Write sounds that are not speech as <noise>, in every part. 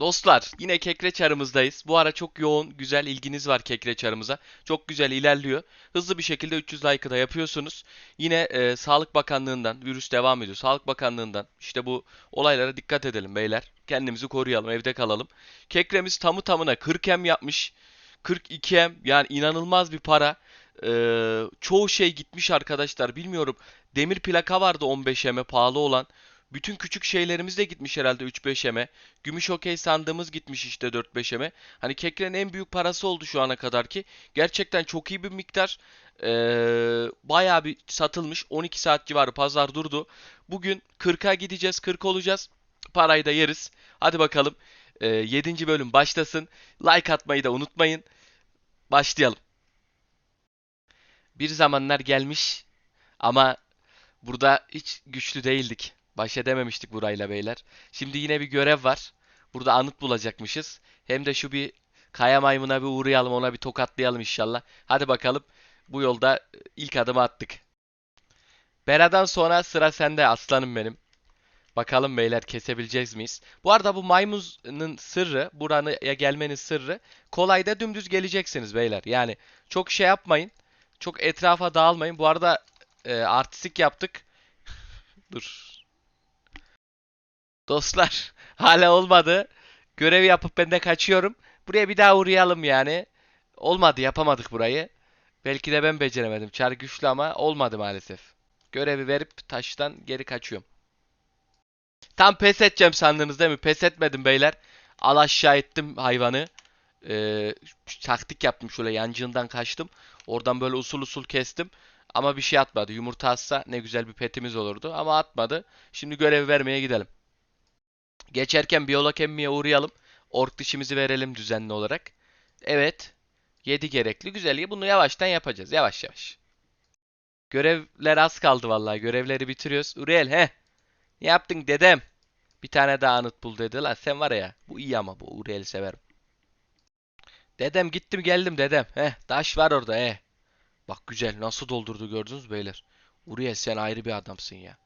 Dostlar yine kekre çarımızdayız. Bu ara çok yoğun, güzel ilginiz var kekre çarımıza. Çok güzel ilerliyor. Hızlı bir şekilde 300 like'ı da yapıyorsunuz. Yine e, Sağlık Bakanlığı'ndan, virüs devam ediyor. Sağlık Bakanlığı'ndan işte bu olaylara dikkat edelim beyler. Kendimizi koruyalım, evde kalalım. Kekremiz tamı tamına 40M yapmış. 42M yani inanılmaz bir para. Ee, çoğu şey gitmiş arkadaşlar. Bilmiyorum. Demir plaka vardı 15M'e pahalı olan. Bütün küçük şeylerimiz de gitmiş herhalde 3-5M'e. Gümüş okey sandığımız gitmiş işte 4-5M'e. Hani Kekre'nin en büyük parası oldu şu ana kadar ki. Gerçekten çok iyi bir miktar. Ee, bayağı bir satılmış. 12 saat civarı pazar durdu. Bugün 40'a gideceğiz. 40 olacağız. Parayı da yeriz. Hadi bakalım. Ee, 7. bölüm başlasın. Like atmayı da unutmayın. Başlayalım. Bir zamanlar gelmiş ama burada hiç güçlü değildik. Baş edememiştik burayla beyler. Şimdi yine bir görev var. Burada anıt bulacakmışız. Hem de şu bir kaya maymuna bir uğrayalım ona bir tokatlayalım inşallah. Hadi bakalım. Bu yolda ilk adımı attık. Bera'dan sonra sıra sende aslanım benim. Bakalım beyler kesebileceğiz miyiz? Bu arada bu maymunun sırrı, buraya gelmenin sırrı kolayda dümdüz geleceksiniz beyler. Yani çok şey yapmayın. Çok etrafa dağılmayın. Bu arada e, artistik yaptık. <laughs> Dur. Dostlar <laughs> hala olmadı. Görevi yapıp ben de kaçıyorum. Buraya bir daha uğrayalım yani. Olmadı yapamadık burayı. Belki de ben beceremedim. Çar güçlü ama olmadı maalesef. Görevi verip taştan geri kaçıyorum. Tam pes edeceğim sandınız değil mi? Pes etmedim beyler. Al aşağı ettim hayvanı. Ee, taktik yaptım şöyle yancığından kaçtım. Oradan böyle usul usul kestim. Ama bir şey atmadı. Yumurta atsa ne güzel bir petimiz olurdu. Ama atmadı. Şimdi görevi vermeye gidelim. Geçerken biyolog emmiye uğrayalım. Ork dişimizi verelim düzenli olarak. Evet. 7 gerekli. Güzel. Bunu yavaştan yapacağız. Yavaş yavaş. Görevler az kaldı vallahi. Görevleri bitiriyoruz. Uriel he. Ne yaptın dedem? Bir tane daha anıt bul dedi lan. Sen var ya. Bu iyi ama bu. Uriel'i severim. Dedem gittim geldim dedem. Heh taş var orada he. Bak güzel nasıl doldurdu gördünüz beyler. Uriel sen ayrı bir adamsın ya.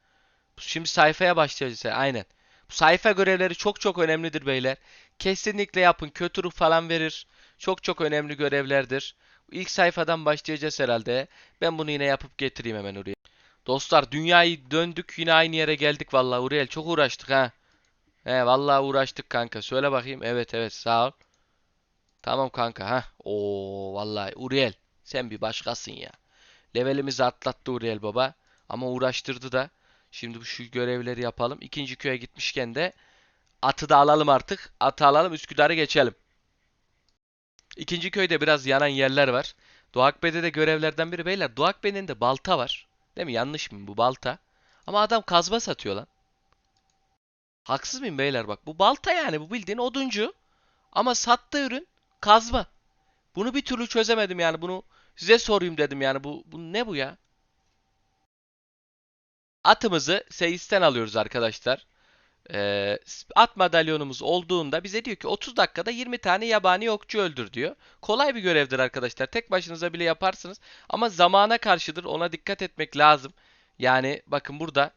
Şimdi sayfaya başlayacağız. Aynen. Sayfa görevleri çok çok önemlidir beyler. Kesinlikle yapın. Kötü ruh falan verir. Çok çok önemli görevlerdir. İlk sayfadan başlayacağız herhalde. Ben bunu yine yapıp getireyim hemen oraya. Dostlar dünyayı döndük yine aynı yere geldik vallahi Uriel çok uğraştık ha. He vallahi uğraştık kanka. Söyle bakayım. Evet evet sağ ol. Tamam kanka ha. Oo vallahi Uriel sen bir başkasın ya. Levelimizi atlattı Uriel baba. Ama uğraştırdı da. Şimdi bu şu görevleri yapalım. İkinci köye gitmişken de atı da alalım artık. Atı alalım Üsküdar'ı geçelim. İkinci köyde biraz yanan yerler var. Doğakbey'de de görevlerden biri beyler. Doğakbey'in de balta var. Değil mi? Yanlış mı bu balta? Ama adam kazma satıyor lan. Haksız mıyım beyler bak. Bu balta yani. Bu bildiğin oduncu. Ama sattığı ürün kazma. Bunu bir türlü çözemedim yani. Bunu size sorayım dedim yani. Bu, bu ne bu ya? Atımızı seyisten alıyoruz arkadaşlar. Ee, at madalyonumuz olduğunda bize diyor ki 30 dakikada 20 tane yabani okçu öldür diyor. Kolay bir görevdir arkadaşlar. Tek başınıza bile yaparsınız. Ama zamana karşıdır. Ona dikkat etmek lazım. Yani bakın burada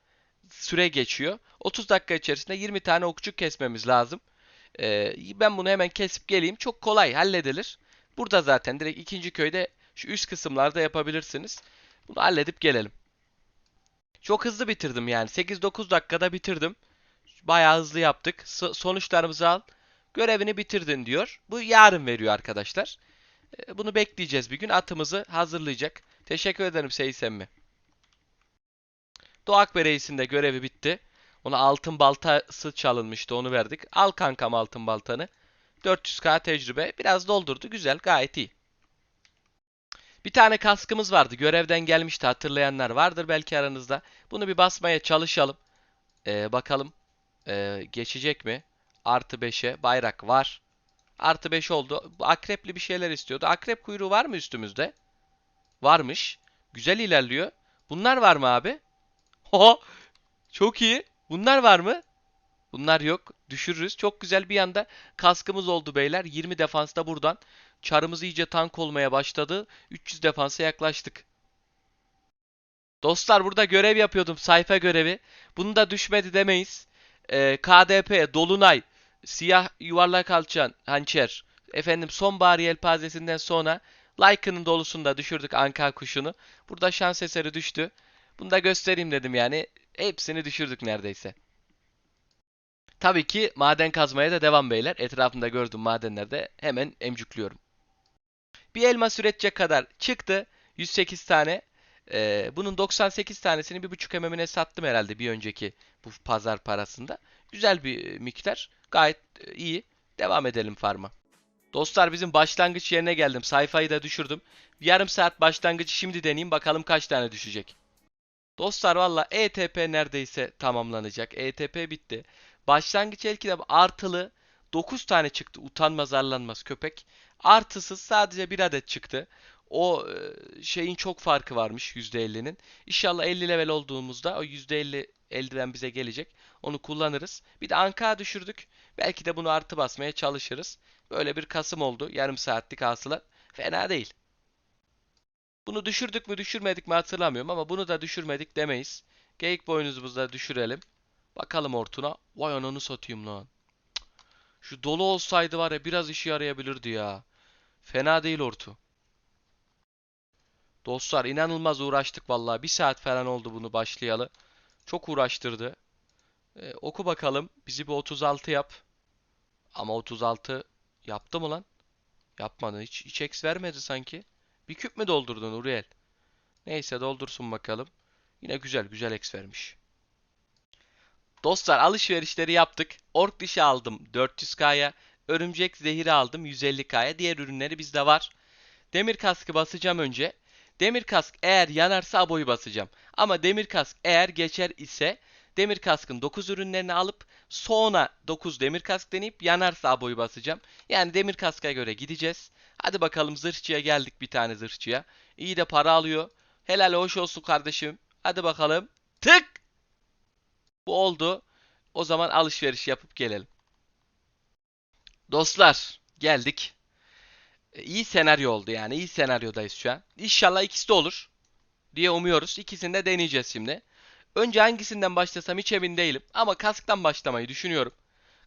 süre geçiyor. 30 dakika içerisinde 20 tane okçu kesmemiz lazım. Ee, ben bunu hemen kesip geleyim. Çok kolay halledilir. Burada zaten direkt ikinci köyde şu üst kısımlarda yapabilirsiniz. Bunu halledip gelelim. Çok hızlı bitirdim yani. 8-9 dakikada bitirdim. Bayağı hızlı yaptık. So- sonuçlarımızı al. Görevini bitirdin diyor. Bu yarın veriyor arkadaşlar. Ee, Bunu bekleyeceğiz bir gün. Atımızı hazırlayacak. Teşekkür ederim Seyis emmi. Doğak Reis'in de görevi bitti. Ona altın baltası çalınmıştı. Onu verdik. Al kankam altın baltanı. 400k tecrübe. Biraz doldurdu. Güzel. Gayet iyi. Bir tane kaskımız vardı. Görevden gelmişti. Hatırlayanlar vardır belki aranızda. Bunu bir basmaya çalışalım. Ee, bakalım. Ee, geçecek mi? Artı 5'e bayrak var. Artı 5 oldu. Akrepli bir şeyler istiyordu. Akrep kuyruğu var mı üstümüzde? Varmış. Güzel ilerliyor. Bunlar var mı abi? Ho! Çok iyi. Bunlar var mı? Bunlar yok. Düşürürüz. Çok güzel bir anda kaskımız oldu beyler. 20 defansta buradan. Çarımız iyice tank olmaya başladı. 300 defansa yaklaştık. Dostlar burada görev yapıyordum. Sayfa görevi. Bunu da düşmedi demeyiz. Ee, KDP, Dolunay, siyah yuvarlak alçan hançer. Efendim sonbahar yelpazesinden sonra Lycan'ın dolusunda düşürdük anka kuşunu. Burada şans eseri düştü. Bunu da göstereyim dedim yani. Hepsini düşürdük neredeyse. Tabii ki maden kazmaya da devam beyler. Etrafımda gördüğüm madenlerde hemen emcükliyorum. Bir elma üretecek kadar çıktı. 108 tane. Ee, bunun 98 tanesini 1.5 mm'ine sattım herhalde bir önceki bu pazar parasında. Güzel bir e, miktar. Gayet e, iyi. Devam edelim farma. Dostlar bizim başlangıç yerine geldim. Sayfayı da düşürdüm. Yarım saat başlangıcı şimdi deneyeyim. Bakalım kaç tane düşecek. Dostlar valla ETP neredeyse tamamlanacak. ETP bitti. Başlangıç elki artılı 9 tane çıktı. Utanmaz arlanmaz köpek. Artısız sadece bir adet çıktı. O e, şeyin çok farkı varmış %50'nin. İnşallah 50 level olduğumuzda o %50 eldiven bize gelecek. Onu kullanırız. Bir de anka düşürdük. Belki de bunu artı basmaya çalışırız. Böyle bir Kasım oldu. Yarım saatlik hasılat. Fena değil. Bunu düşürdük mü düşürmedik mi hatırlamıyorum ama bunu da düşürmedik demeyiz. Geyik boynuzumuzu da düşürelim. Bakalım hortuna. Vay ananı satayım lan. Şu dolu olsaydı var ya biraz işe yarayabilirdi ya. Fena değil hortu. Dostlar inanılmaz uğraştık vallahi. Bir saat falan oldu bunu başlayalı. Çok uğraştırdı. Ee, oku bakalım. Bizi bir 36 yap. Ama 36 yaptı mı lan? Yapmadı. Hiç, hiç X vermedi sanki. Bir küp mü doldurdun Uriel? Neyse doldursun bakalım. Yine güzel güzel X vermiş. Dostlar alışverişleri yaptık. Ork dişi aldım 400k'ya. Örümcek zehiri aldım 150k'ya. Diğer ürünleri bizde var. Demir kaskı basacağım önce. Demir kask eğer yanarsa aboyu basacağım. Ama demir kask eğer geçer ise demir kaskın 9 ürünlerini alıp sonra 9 demir kask deneyip yanarsa aboyu basacağım. Yani demir kaska göre gideceğiz. Hadi bakalım zırhçıya geldik bir tane zırhçıya. İyi de para alıyor. Helal hoş olsun kardeşim. Hadi bakalım. Tık! Bu oldu. O zaman alışveriş yapıp gelelim. Dostlar geldik. E, İyi senaryo oldu yani. İyi senaryodayız şu an. İnşallah ikisi de olur diye umuyoruz. İkisini de deneyeceğiz şimdi. Önce hangisinden başlasam hiç emin değilim. Ama kasktan başlamayı düşünüyorum.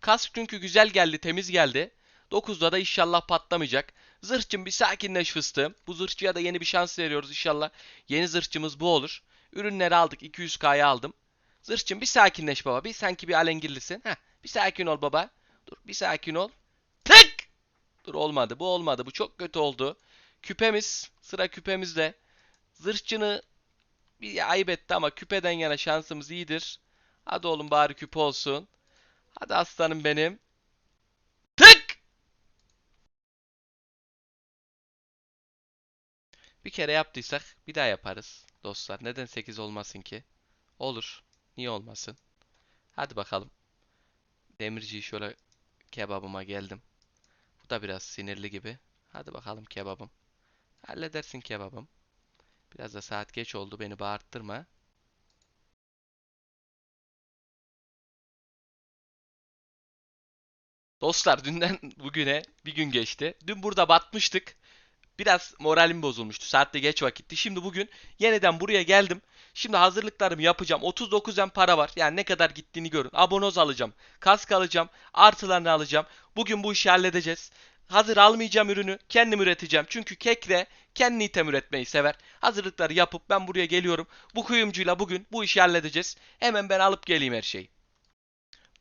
Kask çünkü güzel geldi, temiz geldi. 9'da da inşallah patlamayacak. Zırhçım bir sakinleş fıstığım. Bu zırhçıya da yeni bir şans veriyoruz inşallah. Yeni zırhçımız bu olur. Ürünleri aldık. 200k'ya aldım. Zırhçım bir sakinleş baba. Bir sanki bir alengirlisin. Heh, bir sakin ol baba. Dur bir sakin ol. Tık! Dur olmadı. Bu olmadı. Bu çok kötü oldu. Küpemiz. Sıra küpemizde. Zırhçını bir ayıp etti ama küpeden yana şansımız iyidir. Hadi oğlum bari küpe olsun. Hadi aslanım benim. Tık! Bir kere yaptıysak bir daha yaparız dostlar. Neden 8 olmasın ki? Olur. Niye olmasın? Hadi bakalım. Demirciyi şöyle kebabıma geldim. Bu da biraz sinirli gibi. Hadi bakalım kebabım. Halledersin kebabım. Biraz da saat geç oldu. Beni bağırttırma. Dostlar dünden bugüne bir gün geçti. Dün burada batmıştık. Biraz moralim bozulmuştu. Saatte geç vakitti. Şimdi bugün yeniden buraya geldim. Şimdi hazırlıklarımı yapacağım. 39 M para var. Yani ne kadar gittiğini görün. Abonoz alacağım. Kask alacağım. Artılarını alacağım. Bugün bu işi halledeceğiz. Hazır almayacağım ürünü. Kendim üreteceğim. Çünkü Kekre kendi item üretmeyi sever. Hazırlıkları yapıp ben buraya geliyorum. Bu kuyumcuyla bugün bu işi halledeceğiz. Hemen ben alıp geleyim her şeyi.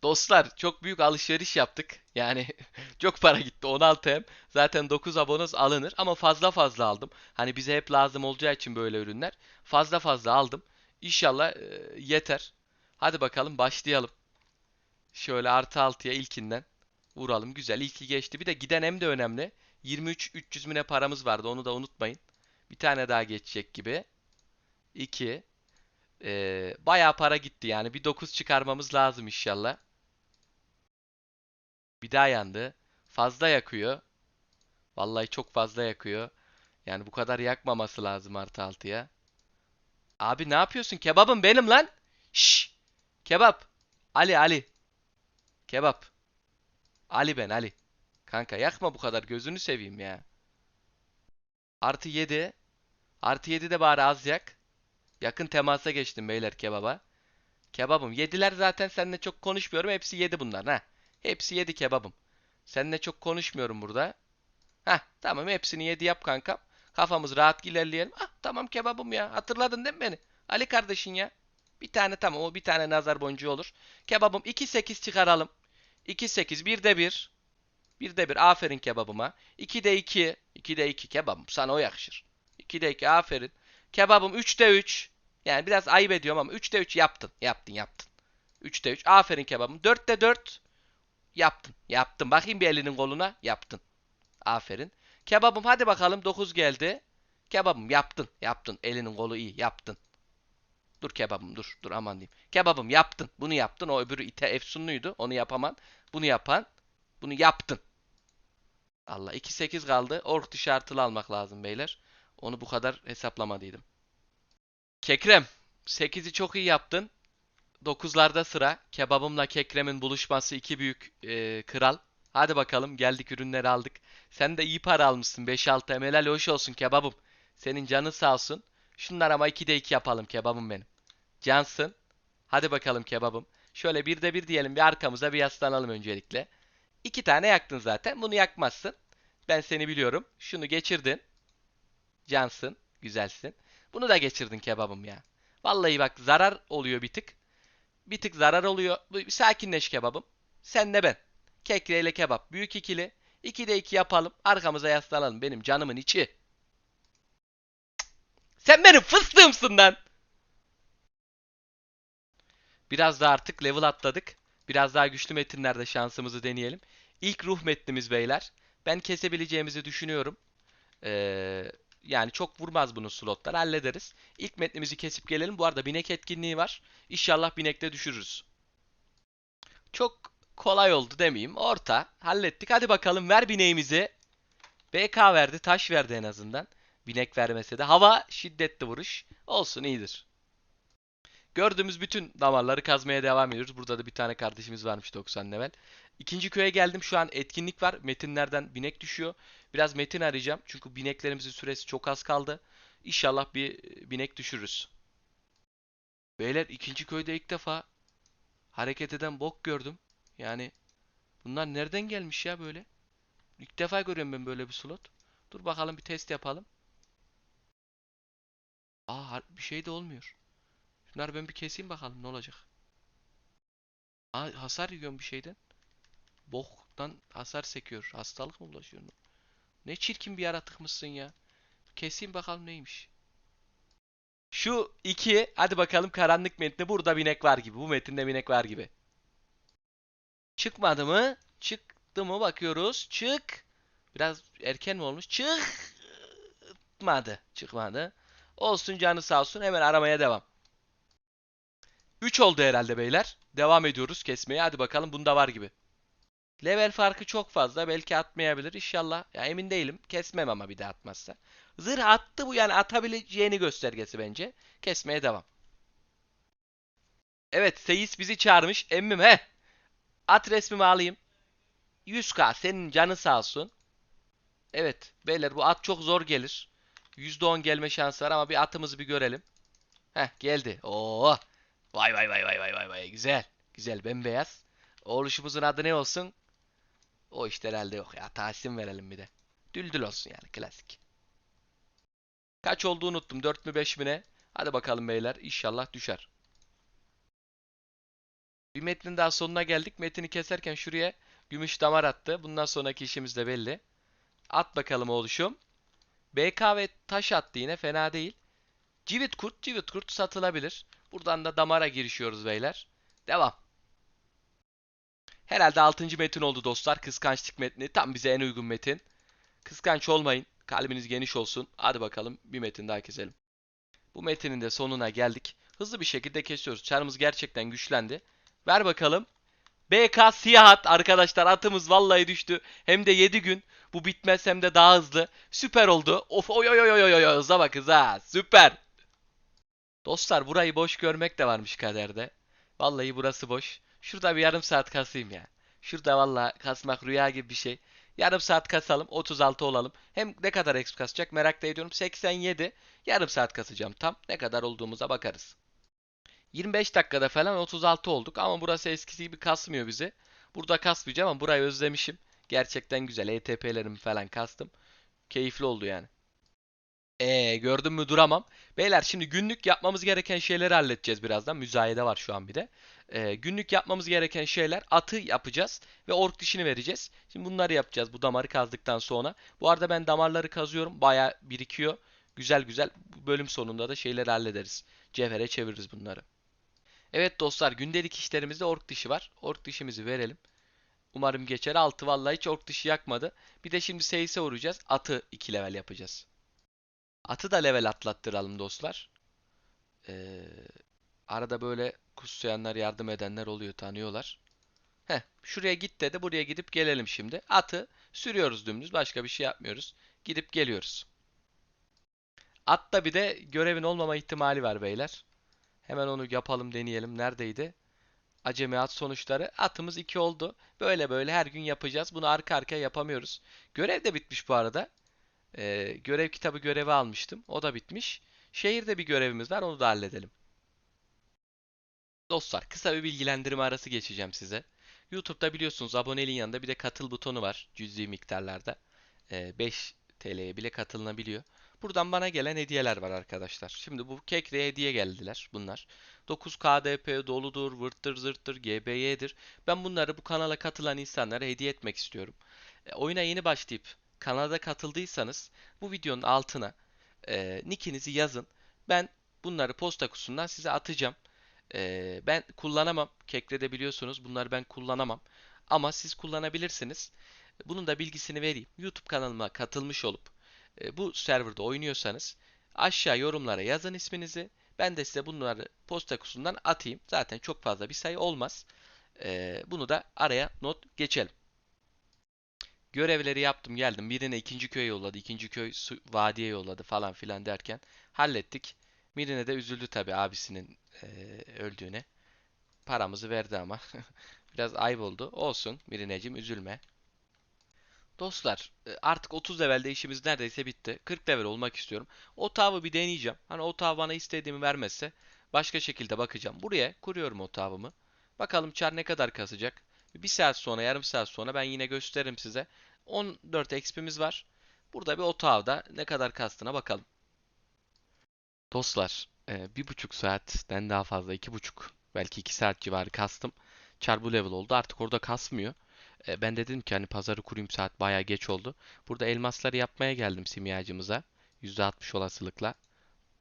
Dostlar çok büyük alışveriş yaptık. Yani <laughs> çok para gitti 16 M. Zaten 9 abonoz alınır ama fazla fazla aldım. Hani bize hep lazım olacağı için böyle ürünler. Fazla fazla aldım. İnşallah e, yeter. Hadi bakalım başlayalım. Şöyle artı 6'ya ilkinden vuralım. Güzel ilki geçti. Bir de giden M de önemli. 23 300 mine paramız vardı onu da unutmayın. Bir tane daha geçecek gibi. 2 ee, bayağı para gitti yani. Bir 9 çıkarmamız lazım inşallah. Bir daha yandı. Fazla yakıyor. Vallahi çok fazla yakıyor. Yani bu kadar yakmaması lazım artı 6'ya. Abi ne yapıyorsun? Kebabım benim lan. Şş. Kebap. Ali Ali. Kebap. Ali ben Ali. Kanka yakma bu kadar gözünü seveyim ya. Artı 7. Artı 7 de bari az yak. Yakın temasa geçtim beyler kebaba. Kebabım. Yediler zaten seninle çok konuşmuyorum. Hepsi yedi bunlar ha. Hepsi yedi kebabım. Seninle çok konuşmuyorum burada. Heh tamam hepsini yedi yap kankam. Kafamız rahat ilerleyelim. Ah tamam kebabım ya. Hatırladın değil mi beni? Ali kardeşin ya. Bir tane tamam o bir tane nazar boncuğu olur. Kebabım 2-8 çıkaralım. 2-8 bir de bir. Bir de bir aferin kebabıma. 2'de 2. 2'de 2 kebabım sana o yakışır. 2'de 2 aferin. Kebabım 3'de 3. Yani biraz ayıp ediyorum ama 3'de 3 yaptın. Yaptın yaptın. 3'te 3 aferin kebabım. 4'te 4. Yaptın. Yaptın. Bakayım bir elinin koluna. Yaptın. Aferin. Kebabım hadi bakalım 9 geldi. Kebabım yaptın. Yaptın. Elinin kolu iyi. Yaptın. Dur kebabım dur. Dur aman diyeyim. Kebabım yaptın. Bunu yaptın. O öbürü ite efsunluydu. Onu yapaman. Bunu yapan. Bunu yaptın. Allah 2-8 kaldı. Ork dışı artılı almak lazım beyler. Onu bu kadar hesaplamadıydım. Kekrem. 8'i çok iyi yaptın. 9'larda sıra. Kebabımla kekremin buluşması iki büyük e, kral. Hadi bakalım geldik ürünleri aldık. Sen de iyi para almışsın 5-6 ML'al hoş olsun kebabım. Senin canın sağ olsun. Şunlar ama 2'de 2 yapalım kebabım benim. Cansın. Hadi bakalım kebabım. Şöyle 1'de 1 diyelim bir arkamıza bir yaslanalım öncelikle. İki tane yaktın zaten. Bunu yakmazsın. Ben seni biliyorum. Şunu geçirdin. Cansın. Güzelsin. Bunu da geçirdin kebabım ya. Vallahi bak zarar oluyor bir tık. Bir tık zarar oluyor. Sakinleş kebabım. Sen de ben. Kekre ile kebap. Büyük ikili. 2'de 2 yapalım. Arkamıza yaslanalım. Benim canımın içi. Sen benim fıstığımsın lan. Biraz da artık level atladık. Biraz daha güçlü metinlerde şansımızı deneyelim. İlk ruh metnimiz beyler. Ben kesebileceğimizi düşünüyorum. Ee, yani çok vurmaz bunun slotlar. Hallederiz. İlk metnimizi kesip gelelim. Bu arada binek etkinliği var. İnşallah binekte düşürürüz. Çok kolay oldu demeyeyim. Orta. Hallettik. Hadi bakalım ver bineğimizi. BK verdi. Taş verdi en azından. Binek vermese de. Hava şiddetli vuruş. Olsun iyidir. Gördüğümüz bütün damarları kazmaya devam ediyoruz. Burada da bir tane kardeşimiz varmış 90 level. İkinci köye geldim. Şu an etkinlik var. Metinlerden binek düşüyor. Biraz metin arayacağım. Çünkü bineklerimizin süresi çok az kaldı. İnşallah bir binek düşürürüz. Beyler ikinci köyde ilk defa hareket eden bok gördüm. Yani bunlar nereden gelmiş ya böyle? İlk defa görüyorum ben böyle bir slot. Dur bakalım bir test yapalım. Aa bir şey de olmuyor. Şunları ben bir keseyim bakalım ne olacak. Aa hasar yiyorum bir şeyden. Boktan hasar sekiyor. Hastalık mı bulaşıyor? Ne çirkin bir yaratıkmışsın ya. Keseyim bakalım neymiş. Şu iki hadi bakalım karanlık metni burada binek var gibi. Bu metinde binek var gibi. Çıkmadı mı? Çıktı mı bakıyoruz. Çık. Biraz erken mi olmuş? Çıkmadı. Çıkmadı. Olsun canı sağ olsun. Hemen aramaya devam. 3 oldu herhalde beyler. Devam ediyoruz kesmeye. Hadi bakalım bunda var gibi. Level farkı çok fazla. Belki atmayabilir. İnşallah. Ya emin değilim. Kesmem ama bir daha atmazsa. Zırh attı bu yani atabileceğini göstergesi bence. Kesmeye devam. Evet Seyis bizi çağırmış. Emmim he. At resmimi alayım. 100k senin canı sağ olsun. Evet beyler bu at çok zor gelir. %10 gelme şansı var ama bir atımızı bir görelim. Heh geldi. Oo. Vay vay vay vay vay vay vay. Güzel. Güzel bembeyaz. Oluşumuzun adı ne olsun? O işte herhalde yok ya. Tahsin verelim bir de. Düldül olsun yani klasik. Kaç olduğu unuttum. 4 mü 5 mi ne? Hadi bakalım beyler. İnşallah düşer. Bir metnin daha sonuna geldik. Metini keserken şuraya gümüş damar attı. Bundan sonraki işimiz de belli. At bakalım oluşum. BK ve taş attı yine fena değil. Civit kurt, civit kurt satılabilir. Buradan da damara girişiyoruz beyler. Devam. Herhalde 6. metin oldu dostlar. Kıskançlık metni. Tam bize en uygun metin. Kıskanç olmayın. Kalbiniz geniş olsun. Hadi bakalım bir metin daha keselim. Bu metinin de sonuna geldik. Hızlı bir şekilde kesiyoruz. Çarımız gerçekten güçlendi. Ver bakalım. BK siyah at arkadaşlar. Atımız vallahi düştü. Hem de 7 gün. Bu bitmez hem de daha hızlı. Süper oldu. Of oy oy oy oy oy hıza bak hıza. Süper. Dostlar burayı boş görmek de varmış kaderde. Vallahi burası boş. Şurada bir yarım saat kasayım ya. Şurada vallahi kasmak rüya gibi bir şey. Yarım saat kasalım. 36 olalım. Hem ne kadar exp kasacak merak da ediyorum. 87. Yarım saat kasacağım tam. Ne kadar olduğumuza bakarız. 25 dakikada falan 36 olduk ama burası eskisi gibi kasmıyor bizi. Burada kasmayacağım ama burayı özlemişim. Gerçekten güzel. ETP'lerimi falan kastım. Keyifli oldu yani. Ee gördün mü duramam. Beyler şimdi günlük yapmamız gereken şeyleri halledeceğiz birazdan. Müzayede var şu an bir de. Ee, günlük yapmamız gereken şeyler atı yapacağız ve ork dişini vereceğiz. Şimdi bunları yapacağız bu damarı kazdıktan sonra. Bu arada ben damarları kazıyorum. Baya birikiyor. Güzel güzel. Bölüm sonunda da şeyleri hallederiz. Cevhere çeviririz bunları. Evet dostlar gündelik işlerimizde ork dişi var. Ork dişimizi verelim. Umarım geçer. Altı vallahi hiç ork dişi yakmadı. Bir de şimdi Seyis'e vuracağız. Atı 2 level yapacağız. Atı da level atlattıralım dostlar. Ee, arada böyle kuslayanlar yardım edenler oluyor tanıyorlar. Heh, şuraya git dedi. Buraya gidip gelelim şimdi. Atı sürüyoruz dümdüz. Başka bir şey yapmıyoruz. Gidip geliyoruz. Atta bir de görevin olmama ihtimali var beyler. Hemen onu yapalım deneyelim. Neredeydi? Acemi at sonuçları. Atımız 2 oldu. Böyle böyle her gün yapacağız. Bunu arka arkaya yapamıyoruz. Görev de bitmiş bu arada. Ee, görev kitabı görevi almıştım. O da bitmiş. Şehirde bir görevimiz var. Onu da halledelim. Dostlar kısa bir bilgilendirme arası geçeceğim size. YouTube'da biliyorsunuz aboneliğin yanında bir de katıl butonu var cüzi miktarlarda. Ee, 5 TL'ye bile katılınabiliyor. Buradan bana gelen hediyeler var arkadaşlar. Şimdi bu Kekre'ye hediye geldiler bunlar. 9 KDP doludur, vırttır zırttır, GBY'dir. Ben bunları bu kanala katılan insanlara hediye etmek istiyorum. E, oyuna yeni başlayıp kanala katıldıysanız bu videonun altına e, nickinizi yazın. Ben bunları posta kutusundan size atacağım. E, ben kullanamam. Kekre'de biliyorsunuz bunları ben kullanamam. Ama siz kullanabilirsiniz. Bunun da bilgisini vereyim. YouTube kanalıma katılmış olup e, bu serverda oynuyorsanız aşağı yorumlara yazın isminizi. Ben de size bunları posta kutusundan atayım. Zaten çok fazla bir sayı olmaz. E, bunu da araya not geçelim. Görevleri yaptım geldim. Birine ikinci köye yolladı. ikinci köy su, vadiye yolladı falan filan derken hallettik. Birine de üzüldü tabii abisinin e, öldüğüne. Paramızı verdi ama. <laughs> Biraz ayıp oldu. Olsun Mirineciğim üzülme. Dostlar e, artık 30 levelde işimiz neredeyse bitti. 40 level olmak istiyorum. Otavı bir deneyeceğim. Hani otav bana istediğimi vermezse başka şekilde bakacağım. Buraya kuruyorum otavımı. Bakalım çar ne kadar kasacak. Bir saat sonra yarım saat sonra ben yine gösteririm size. 14 XP'miz var. Burada bir otavda ne kadar kastına bakalım. Dostlar e, bir buçuk saatten daha fazla iki buçuk belki iki saat civarı kastım. Bu level oldu artık orada kasmıyor. E, ben de dedim ki hani pazarı kurayım saat bayağı geç oldu. Burada elmasları yapmaya geldim simyacımıza. %60 olasılıkla.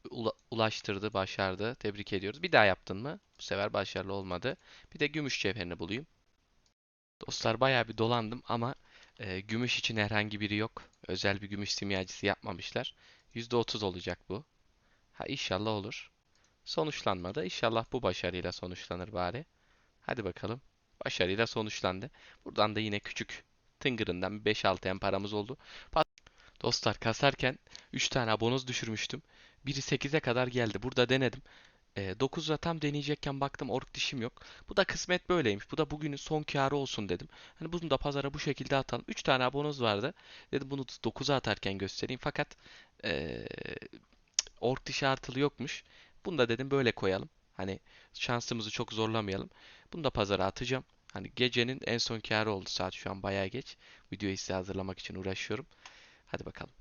Ula- ulaştırdı, başardı. Tebrik ediyoruz. Bir daha yaptın mı? Bu sefer başarılı olmadı. Bir de gümüş cevherini bulayım. Dostlar bayağı bir dolandım ama e, gümüş için herhangi biri yok. Özel bir gümüş simyacısı yapmamışlar. %30 olacak bu. Ha inşallah olur. Sonuçlanmadı. İnşallah bu başarıyla sonuçlanır bari. Hadi bakalım. Başarıyla sonuçlandı. Buradan da yine küçük tıngırından 5-6 en paramız oldu. Pat- Dostlar kasarken 3 tane bonus düşürmüştüm. Biri 8'e kadar geldi. Burada denedim. E, 9'a tam deneyecekken baktım ork dişim yok. Bu da kısmet böyleymiş. Bu da bugünün son kârı olsun dedim. Hani bunu da pazara bu şekilde atalım. 3 tane abonuz vardı. Dedim bunu 9'a atarken göstereyim. Fakat e, ork dişi artılı yokmuş. Bunu da dedim böyle koyalım. Hani şansımızı çok zorlamayalım. Bunu da pazara atacağım. Hani gecenin en son kârı oldu. Saat şu an bayağı geç. Videoyu size hazırlamak için uğraşıyorum. Hadi bakalım.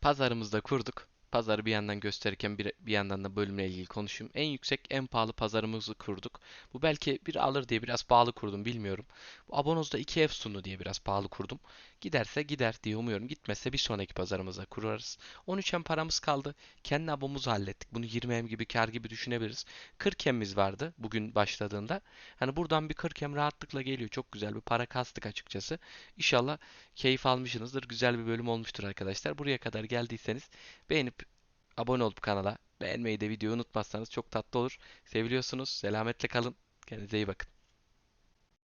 Pazarımızı da kurduk. Pazarı bir yandan gösterirken bir, bir yandan da bölümle ilgili konuşayım. En yüksek, en pahalı pazarımızı kurduk. Bu belki bir alır diye biraz pahalı kurdum bilmiyorum. Bu Abonoz'da 2 Efsunlu diye biraz pahalı kurdum. Giderse gider diye umuyorum. Gitmezse bir sonraki pazarımıza kurarız. 13 em paramız kaldı. Kendi abomuzu hallettik. Bunu 20 em gibi kar gibi düşünebiliriz. 40 emimiz vardı bugün başladığında. Hani buradan bir 40 em rahatlıkla geliyor. Çok güzel bir para kastık açıkçası. İnşallah keyif almışsınızdır. Güzel bir bölüm olmuştur arkadaşlar. Buraya kadar geldiyseniz beğenip abone olup kanala beğenmeyi de videoyu unutmazsanız çok tatlı olur. Seviliyorsunuz. Selametle kalın. Kendinize iyi bakın.